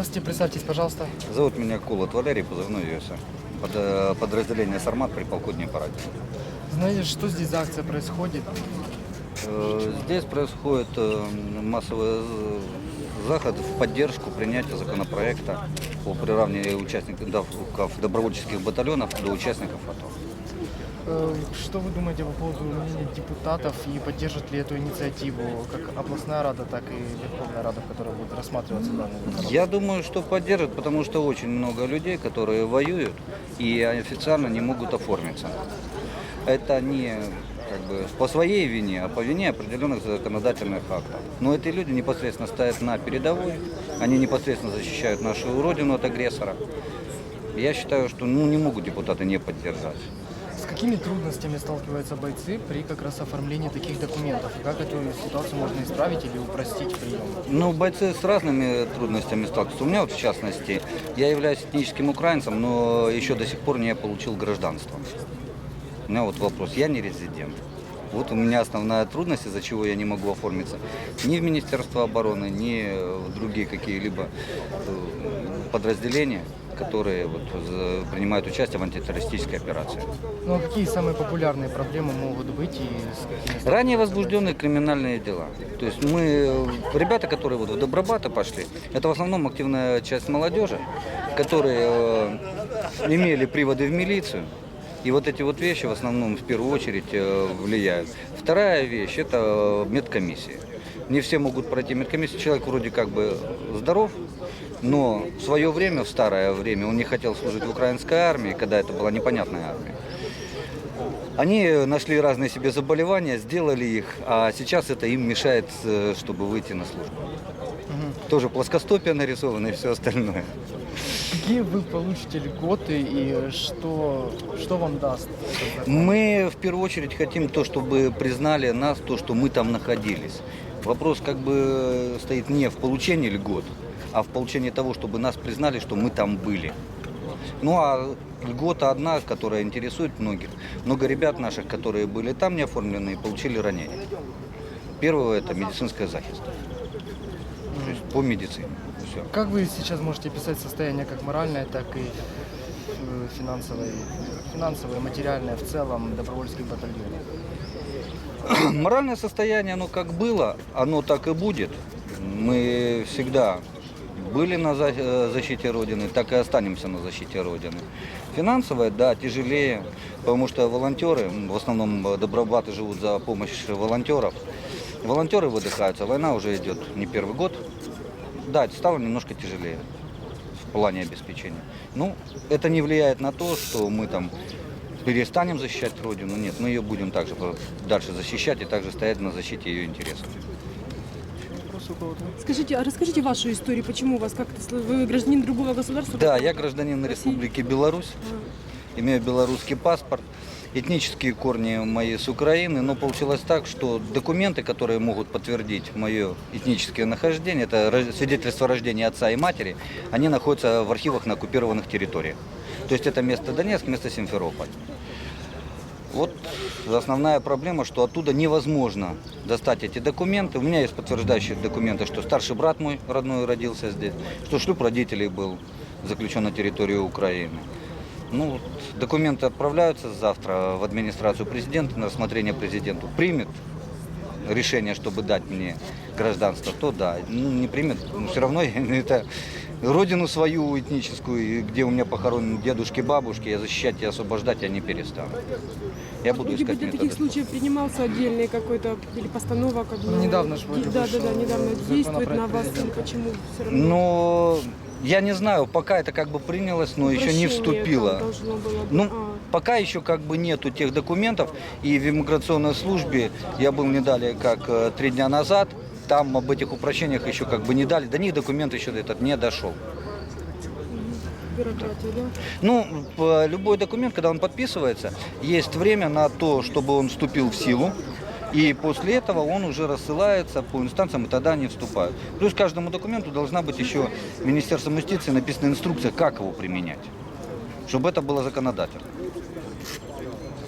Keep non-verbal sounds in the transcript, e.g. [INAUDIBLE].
Здравствуйте, представьтесь, пожалуйста. Зовут меня Кулат Валерий, позывной ЮСА. Под, э, подразделение «Сармат» при полку Днепра. Знаете, что здесь за акция происходит? Э, Здесь происходит э, массовый заход в поддержку принятия законопроекта о приравнении участников добровольческих батальонов до участников АТО. Э, Что вы думаете по поводу мнения депутатов и поддержит ли эту инициативу как областная рада, так и Верховная Рада, в которой будет рассматриваться данный вопрос? Я думаю, что поддержат, потому что очень много людей, которые воюют и официально не могут оформиться. Это не как бы по своей вине, а по вине определенных законодательных актов. Но эти люди непосредственно стоят на передовой, они непосредственно защищают нашу родину от агрессора. Я считаю, что ну, не могут депутаты не поддержать. Какими трудностями сталкиваются бойцы при как раз оформлении таких документов? И как эту ситуацию можно исправить или упростить прием? Ну, бойцы с разными трудностями сталкиваются. У меня вот, в частности, я являюсь этническим украинцем, но еще до сих пор не получил гражданство. У меня вот вопрос, я не резидент. Вот у меня основная трудность, из-за чего я не могу оформиться ни в Министерство обороны, ни в другие какие-либо э, подразделения, которые вот, принимают участие в антитеррористической операции. Ну а какие самые популярные проблемы могут быть и Ранее возбужденные криминальные дела. То есть мы, ребята, которые вот в Добробаты пошли, это в основном активная часть молодежи, которые э, имели приводы в милицию. И вот эти вот вещи в основном в первую очередь э, влияют. Вторая вещь – это э, медкомиссии. Не все могут пройти медкомиссию. Человек вроде как бы здоров, но в свое время, в старое время, он не хотел служить в украинской армии, когда это была непонятная армия. Они нашли разные себе заболевания, сделали их, а сейчас это им мешает, э, чтобы выйти на службу. Тоже плоскостопие нарисовано и все остальное. Какие вы получите льготы и что, что вам даст? Мы в первую очередь хотим то, чтобы признали нас, то, что мы там находились. Вопрос как бы стоит не в получении льгот, а в получении того, чтобы нас признали, что мы там были. Ну а льгота одна, которая интересует многих. Много ребят наших, которые были там не оформлены и получили ранения. Первое это медицинское захист. То есть по медицине. Все. Как вы сейчас можете писать состояние как моральное, так и э, финансовое, финансовое, материальное в целом добровольских батальонов? [CLEARS THROAT] Моральное состояние, оно как было, оно так и будет. Мы всегда были на э, защите Родины, так и останемся на защите Родины. Финансовое, да, тяжелее, потому что волонтеры, в основном э, добробаты живут за помощь волонтеров. Волонтеры выдыхаются, война уже идет не первый год. Да, стало немножко тяжелее в плане обеспечения. Ну, это не влияет на то, что мы там перестанем защищать Родину. Нет, мы ее будем также дальше защищать и также стоять на защите ее интересов. Кого-то? Скажите, а расскажите вашу историю, почему у вас как-то вы гражданин другого государства? Да, я гражданин Республики Беларусь, имею белорусский паспорт. Этнические корни мои с Украины, но получилось так, что документы, которые могут подтвердить мое этническое нахождение, это свидетельство о рождении отца и матери, они находятся в архивах на оккупированных территориях. То есть это место Донецк, место Симферополь. Вот основная проблема, что оттуда невозможно достать эти документы. У меня есть подтверждающие документы, что старший брат мой родной родился здесь, что шлюп родителей был заключен на территории Украины. Ну, вот документы отправляются завтра в администрацию президента на рассмотрение президенту. Примет решение, чтобы дать мне гражданство, то да. Ну, не примет, но все равно [LAUGHS] это родину свою этническую, где у меня похоронены дедушки, бабушки, я защищать и освобождать я не перестану. Я буду Вроде бы искать для таких методы. случаев принимался отдельный какой-то или постанова, как Ну, недавно ж вроде да, да, да, недавно действует на вас или почему все равно? Но я не знаю, пока это как бы принялось, но еще не вступило. было. Ну, А. пока еще как бы нету тех документов, и в иммиграционной службе, я был не далее как э, три дня назад, там об этих упрощениях еще как бы не дали, до них документ еще этот не дошел. Ну, п- любой документ, когда он подписывается, есть время на то, чтобы он вступил в силу, и после этого он уже рассылается по инстанциям, и тогда они вступают. Плюс каждому документу должна быть еще Министерством юстиции написана инструкция, как его применять, чтобы это было законодательно.